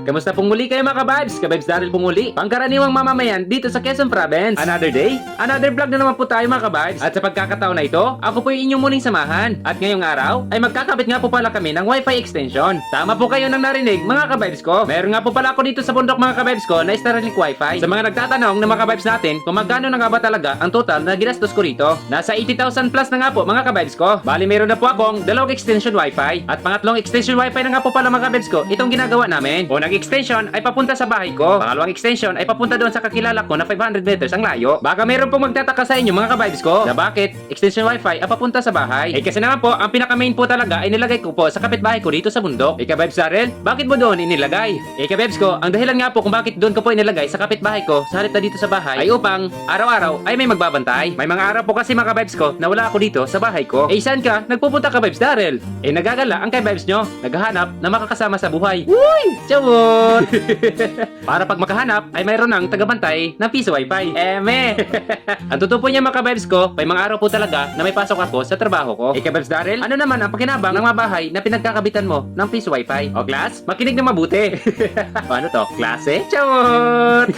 Kamusta pong muli kayo mga kabibes? Kabibes Daryl pong muli. Pangkaraniwang mamamayan dito sa Quezon Province. Another day, another vlog na naman po tayo mga kabibes. At sa pagkakataon na ito, ako po yung inyong muling samahan. At ngayong araw, ay magkakabit nga po pala kami ng wifi extension. Tama po kayo nang narinig mga kabibes ko. Meron nga po pala ako dito sa bundok mga kabibes ko na Starlink wifi. Sa mga nagtatanong na mga kabibes natin kung magkano na nga ba talaga ang total na ginastos ko rito. Nasa 80,000 plus na nga po mga kabibes ko. Bali meron na po akong dalawang extension wifi. At pangatlong extension wifi na nga po pala mga kabibes ko itong ginagawa namin. Unang extension ay papunta sa bahay ko. Pangalawang extension ay papunta doon sa kakilala ko na 500 meters ang layo. Baka meron pong magtataka sa inyo mga kabibes ko na bakit extension wifi ay papunta sa bahay. Eh kasi naman po, ang pinaka main po talaga ay nilagay ko po sa kapitbahay ko dito sa bundok. Eh kabibes Darrell, bakit mo doon inilagay? Eh kabibes ko, ang dahilan nga po kung bakit doon ko po inilagay sa kapitbahay ko sa halip na dito sa bahay ay upang araw-araw ay may magbabantay. May mga araw po kasi mga kabibes ko na wala ako dito sa bahay ko. Eh saan ka? Nagpupunta ka Vibes Darrell. Eh nagagala ang kay Vibes nyo. Naghahanap na makakasama sa buhay. Uy! Chawot! Para pag makahanap ay mayroon ng tagabantay ng piso wifi. Eme! ang totoo po niya mga kabibes ko, may mga araw po talaga na may pasok ako sa trabaho ko. Eh kabibes Darrell, ano naman ang pakinabang ng mga bahay na pinagkakabitan mo ng piso wifi? O class, makinig na mabuti. Paano to? Klase? Chawot!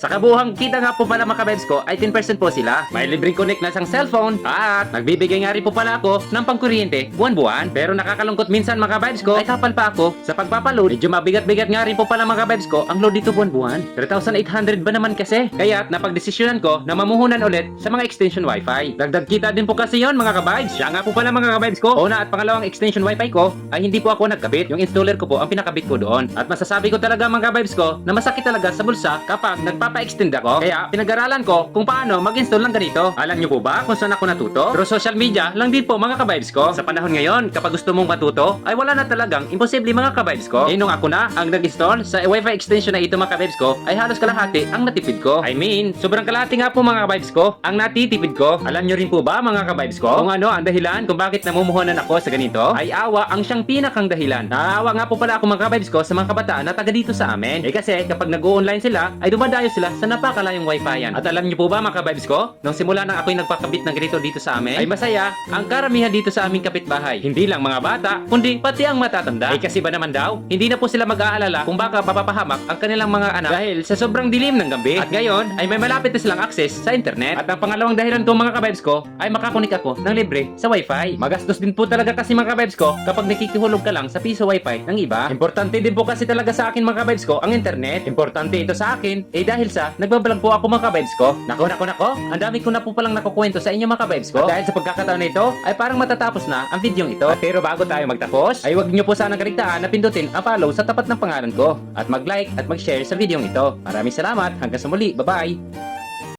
sa kabuhang kita nga po pala mga kabibes ko ay 10% po sila. May libreng connect na isang cellphone at nagbibigay nga rin po pala ako ng pangkuryente buwan-buwan. Pero nakakalungkot minsan mga kabibes ko ay kapal pa ako sa pagpapaload. Medyo mabigat-bigat nga rin po pala mga kabibes ko ang load dito buwan-buwan. 3,800 ba naman kasi? Kaya napagdesisyonan ko na mamuhunan ulit sa mga extension wifi. Dagdag kita din po kasi yon mga kabibes. Siya nga po pala mga kabibes ko. Una at pangalawang extension wifi ko ay hindi po ako nagkabit. Yung installer ko po ang pinakabit ko doon. At masasabi ko talaga mga kabibes ko na masakit talaga sa bulsa kapag nagpapa-extend ako. Kaya pinag-aralan ko kung paano mag-install ng ganito. Alam niyo po ba kung saan ako natuto? Through social media lang din po mga kabibes ko. Sa panahon ngayon, kapag gusto mong matuto, ay wala na talagang imposible mga kabibes ko. Eh nung ako na ang nag-install sa wifi extension na ito mga kabibes ko, ay halos kalahati ang natipid ko. I mean, sobrang kalahati nga po mga kabibes ko ang natitipid ko. Alam niyo rin po ba mga kabibes ko? Kung ano ang dahilan kung bakit namumuhunan ako sa ganito, ay awa ang siyang pinakang dahilan. Naawa nga po pala ako mga kabibes ko sa mga kabataan na taga dito sa amin. Eh kasi kapag nag-online sila, ay dumadayo sila sa napakalayong wifi yan. At alam niyo po ba mga kabibes ko, nung simula nang ako'y nagpakabit ng ganito dito sa amin, ay masaya ang karamihan dito sa aming kapitbahay. Hindi lang mga bata, kundi pati ang matatanda. Eh kasi ba naman daw, hindi na po sila mag-aalala kung baka mapapahamak ang kanilang mga anak dahil sa sobrang dilim ng gabi. At ngayon, ay may malapit na silang access sa internet. At ang pangalawang dahilan ko mga kabibes ko, ay makakunik ako ng libre sa wifi. Magastos din po talaga kasi mga kabibes ko kapag nakikihulog ka lang sa piso wifi ng iba. Importante din po kasi talaga sa akin mga kabibes ko ang internet. Importante ito sa akin, eh dahil sa nagbablog po ako mga kabibes ko. Nako nako nako, ang dami ko na po palang nakukwento sa inyo mga kabibes ko. At dahil sa pagkakataon na ito, ay parang matatapos na ang video ito. At pero bago tayo magtapos, ay huwag niyo po sana kaligtaan na pindutin ang follow sa tapat ng pangalan ko. At mag-like at mag-share sa video ito. Maraming salamat, hanggang sa muli, bye-bye!